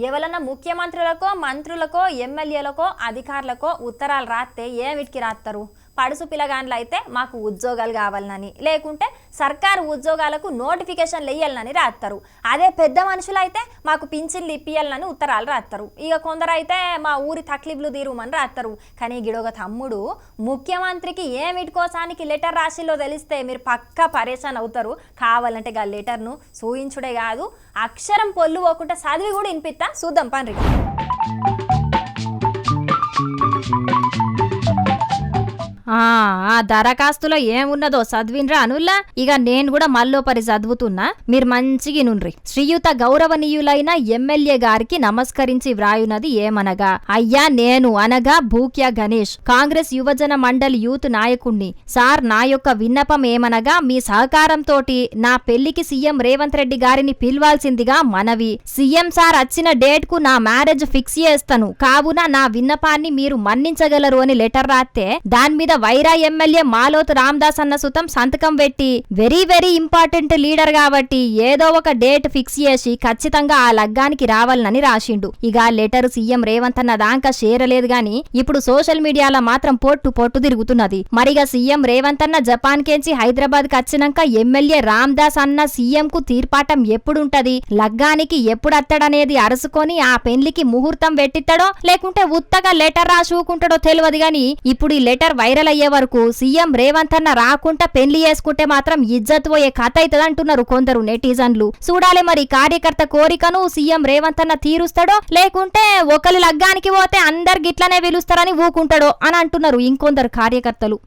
ఎవరన్నా ముఖ్యమంత్రులకో మంత్రులకో ఎమ్మెల్యేలకో అధికారులకో ఉత్తరాలు రాస్తే ఏమిటికి రాస్తారు పడుసు పిల్లగాండ్లు అయితే మాకు ఉద్యోగాలు కావాలనని లేకుంటే సర్కారు ఉద్యోగాలకు నోటిఫికేషన్లు వేయాలని రాస్తారు అదే పెద్ద మనుషులు అయితే మాకు పింఛన్లు ఇప్పియాలని ఉత్తరాలు రాస్తారు ఇక కొందరు అయితే మా ఊరి తక్లీఫ్లు తీరుమని రాస్తారు కానీ గిడొక తమ్ముడు ముఖ్యమంత్రికి ఏమిటికోసానికి లెటర్ రాసిలో తెలిస్తే మీరు పక్కా పరేషాన్ అవుతారు. కావాలంటే గా లెటర్ను సూయించుడే కాదు అక్షరం పొల్లు పోకుండా చదివి కూడా వినిపిస్తా చూద్దాం పండ్రి ఆ దరఖాస్తులో ఏమున్నదో చదివినరా అనుల్లా. ఇక నేను కూడా మల్లోపరి చదువుతున్నా. మీరు మంచిగా నుండ్రి శ్రీయుత గౌరవనీయులైన ఎమ్మెల్యే గారికి నమస్కరించి వ్రాయునది ఏమనగా అయ్యా నేను అనగా భూక్య గణేష్. కాంగ్రెస్ యువజన మండలి యూత్ నాయకుణ్ణి. సార్ నా యొక్క విన్నపం ఏమనగా మీ సహకారంతోటి నా పెళ్ళికి సీఎం రేవంత్ రెడ్డి గారిని పిలవాల్సిందిగా మనవి. సీఎం సార్ వచ్చిన డేట్కు నా మ్యారేజ్ ఫిక్స్ చేస్తాను. కావున నా విన్నపాన్ని మీరు మన్నించగలరు అని లెటర్ రాస్తే దాని మీద వైరా ఎమ్మెల్యే మాలోతు రామ్దాస్ అన్న సుతం సంతకం పెట్టి వెరీ వెరీ ఇంపార్టెంట్ లీడర్ కాబట్టి ఏదో ఒక డేట్ ఫిక్స్ చేసి ఖచ్చితంగా ఆ లగ్గానికి రావాలని రాసిండు. ఇక లెటర్ సీఎం రేవంత్ అన్న దాకా చేరలేదు గాని ఇప్పుడు సోషల్ మీడియాలో మాత్రం పొట్టు పొట్టు తిరుగుతున్నది. మరిగా సీఎం రేవంత్ అన్న జపాన్ కేంచి హైదరాబాద్కి వచ్చినాక ఎమ్మెల్యే రామ్దాస్ అన్న సీఎం కు తీర్పాటం ఎప్పుడుంటది? లగ్గానికి ఎప్పుడు అత్తడనేది అరసుకొని ఆ పెళ్ళికి ముహూర్తం పెట్టిస్తాడో లేకుంటే ఉత్తగా లెటర్ రాసుకుంటాడో తెలియదు గాని ఇప్పుడు ఈ లెటర్ వైరల్ అయ్యే వరకు సీఎం రేవంత్ అన్న రాకుండా పెళ్ళి చేసుకుంటే మాత్రం ఇజ్జత్ పోయే కథ అవుతుంది అంటున్నారు కొందరు నెటిజన్లు. చూడాలి మరి కార్యకర్త కోరికను సీఎం రేవంత్ అన్న తీరుస్తాడో లేకుంటే ఒకరి లగ్గానికి పోతే అందరు గిట్లనే పిలుస్తారని ఊకుంటాడో అని అంటున్నారు ఇంకొందరు కార్యకర్తలు.